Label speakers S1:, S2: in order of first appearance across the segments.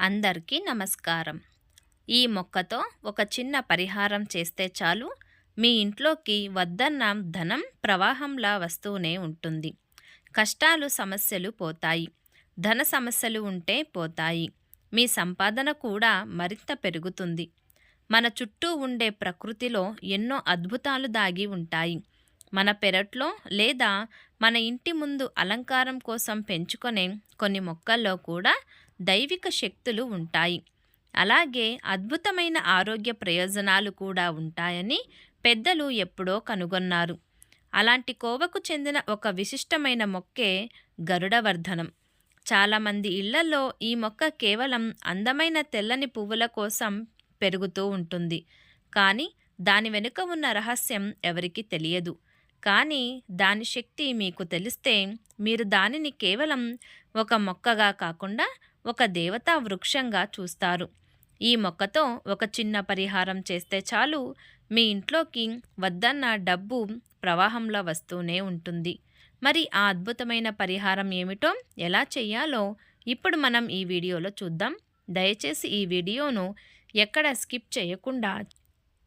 S1: అందరికీ నమస్కారం. ఈ మొక్కతో ఒక చిన్న పరిహారం చేస్తే చాలు. మీ ఇంట్లోకి వద్దన్న ధనం ప్రవాహంలా వస్తూనే ఉంటుంది. కష్టాలు సమస్యలు పోతాయి. ధన సమస్యలు ఉంటే పోతాయి. మీ సంపాదన కూడా మరింత పెరుగుతుంది. మన చుట్టూ ఉండే ప్రకృతిలో ఎన్నో అద్భుతాలు దాగి ఉంటాయి. మన పెరట్లో లేదా మన ఇంటి ముందు అలంకారం కోసం పెంచుకునే కొన్ని మొక్కల్లో కూడా దైవిక శక్తులు ఉంటాయి. అలాగే అద్భుతమైన ఆరోగ్య ప్రయోజనాలు కూడా ఉంటాయని పెద్దలు ఎప్పుడో కనుగొన్నారు. అలాంటి కోవకు చెందిన ఒక విశిష్టమైన మొక్కే గరుడవర్ధనం. చాలామంది ఇళ్ళలో ఈ మొక్క కేవలం అందమైన తెల్లని పువ్వుల కోసం పెరుగుతూ ఉంటుంది. కానీ దాని వెనుక ఉన్న రహస్యం ఎవరికీ తెలియదు. కానీ దాని శక్తి మీకు తెలిస్తే మీరు దానిని కేవలం ఒక మొక్కగా కాకుండా ఒక దేవతా వృక్షంగా చూస్తారు. ఈ మొక్కతో ఒక చిన్న పరిహారం చేస్తే చాలు. మీ ఇంట్లోకి వద్దన్న డబ్బు ప్రవాహంలో వస్తూనే ఉంటుంది. మరి ఆ అద్భుతమైన పరిహారం ఏమిటో ఎలా చేయాలో ఇప్పుడు మనం ఈ వీడియోలో చూద్దాం. దయచేసి ఈ వీడియోను ఎక్కడ స్కిప్ చేయకుండా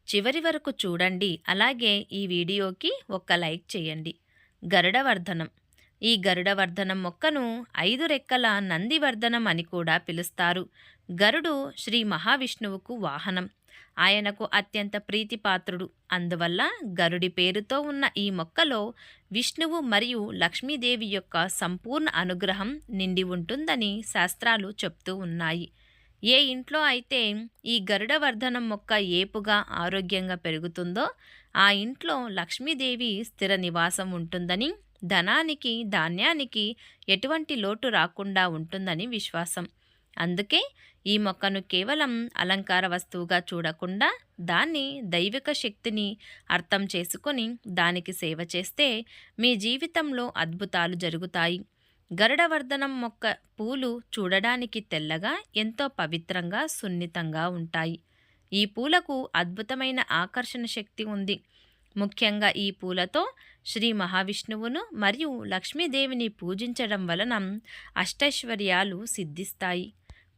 S1: చివరి వరకు చూడండి. అలాగే ఈ వీడియోకి ఒక లైక్ చేయండి. గరుడవర్ధనం. ఈ గరుడవర్ధనం మొక్కను ఐదు రెక్కల నందివర్ధనం అని కూడా పిలుస్తారు. గరుడు శ్రీ మహావిష్ణువుకు వాహనం. ఆయనకు అత్యంత ప్రీతిపాత్రుడు. అందువల్ల గరుడి పేరుతో ఉన్న ఈ మొక్కలో విష్ణువు మరియు లక్ష్మీదేవి యొక్క సంపూర్ణ అనుగ్రహం నిండి ఉంటుందని శాస్త్రాలు చెప్తూ ఉన్నాయి. ఏ ఇంట్లో అయితే ఈ గరుడవర్ధనం మొక్క ఏపుగా ఆరోగ్యంగా పెరుగుతుందో ఆ ఇంట్లో లక్ష్మీదేవి స్థిర నివాసం ఉంటుందని ధనానికి ధాన్యానికి ఎటువంటి లోటు రాకుండా ఉంటుందని విశ్వాసం. అందుకే ఈ మొక్కను కేవలం అలంకార వస్తువుగా చూడకుండా దాన్ని దైవిక శక్తిని అర్థం చేసుకొని దానికి సేవ చేస్తే మీ జీవితంలో అద్భుతాలు జరుగుతాయి. గరుడవర్ధనం మొక్క పూలు చూడడానికి తెల్లగా ఎంతో పవిత్రంగా సున్నితంగా ఉంటాయి. ఈ పూలకు అద్భుతమైన ఆకర్షణ శక్తి ఉంది. ముఖ్యంగా ఈ పూలతో శ్రీ మహావిష్ణువును మరియు లక్ష్మీదేవిని పూజించడం వలన అష్టైశ్వర్యాలు సిద్ధిస్తాయి.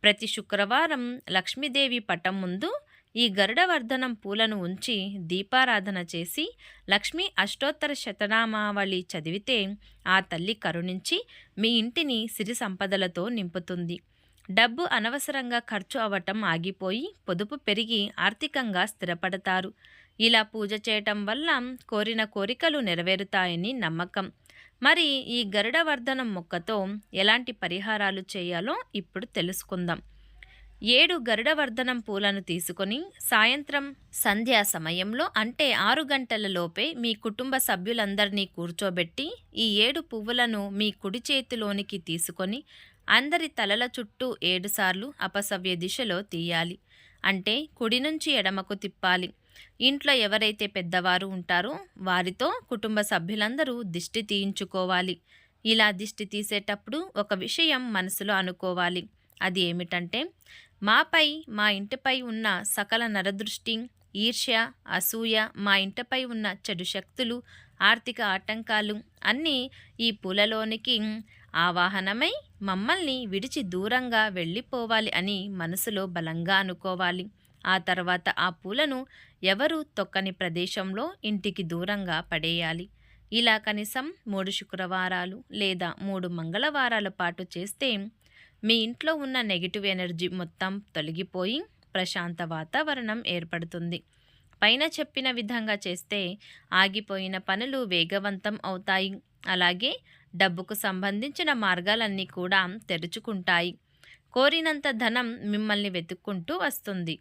S1: ప్రతి శుక్రవారం లక్ష్మీదేవి పటం ముందు ఈ గరుడవర్ధనం పూలను ఉంచి దీపారాధన చేసి లక్ష్మీ అష్టోత్తర శతనామావళి చదివితే ఆ తల్లి కరుణించి మీ ఇంటిని సిరి సంపదలతో నింపుతుంది. డబ్బు అనవసరంగా ఖర్చు అవటం ఆగిపోయి పొదుపు పెరిగి ఆర్థికంగా స్థిరపడతారు. ఇలా పూజ చేయటం వల్ల కోరిన కోరికలు నెరవేరుతాయని నమ్మకం. మరి ఈ గరుడవర్ధనం మొక్కతో ఎలాంటి పరిహారాలు చేయాలో ఇప్పుడు తెలుసుకుందాం. ఏడు గరుడవర్ధనం పూలను తీసుకొని సాయంత్రం సంధ్యా సమయంలో అంటే ఆరు గంటల లోపే మీ కుటుంబ సభ్యులందరినీ కూర్చోబెట్టి ఈ ఏడు పువ్వులను మీ కుడి చేతిలోనికి తీసుకొని అందరి తలల చుట్టూ ఏడుసార్లు అపసవ్య దిశలో తీయాలి. అంటే కుడి నుంచి ఎడమకు తిప్పాలి. ఇంట్లో ఎవరైతే పెద్దవారు ఉంటారో వారితో కుటుంబ సభ్యులందరూ దిష్టి తీయించుకోవాలి. ఇలా దిష్టి తీసేటప్పుడు ఒక విషయం మనసులో అనుకోవాలి. అది ఏమిటంటే మాపై మా ఇంటిపై ఉన్న సకల నరదృష్టి ఈర్ష్య అసూయ మా ఇంటిపై ఉన్న చెడు శక్తులు ఆర్థిక ఆటంకాలు అన్నీ ఈ పూలలోనికి ఆవాహనమై మమ్మల్ని విడిచి దూరంగా వెళ్ళిపోవాలి అని మనసులో బలంగా అనుకోవాలి. ఆ తర్వాత ఆ పూలను ఎవరు తొక్కని ప్రదేశంలో ఇంటికి దూరంగా పడేయాలి? ఇలా కనీసం మూడు శుక్రవారాలు లేదా మూడు మంగళవారాల పాటు చేస్తే మీ ఇంట్లో ఉన్న నెగిటివ్ ఎనర్జీ మొత్తం తొలగిపోయి ప్రశాంత వాతావరణం ఏర్పడుతుంది. పైన చెప్పిన విధంగా చేస్తే ఆగిపోయిన పనులు వేగవంతం అవుతాయి. అలాగే డబ్బుకు సంబంధించిన మార్గాలన్నీ కూడా తెరుచుకుంటాయి. కోరినంత ధనం మిమ్మల్ని వెతుక్కుంటూ వస్తుంది.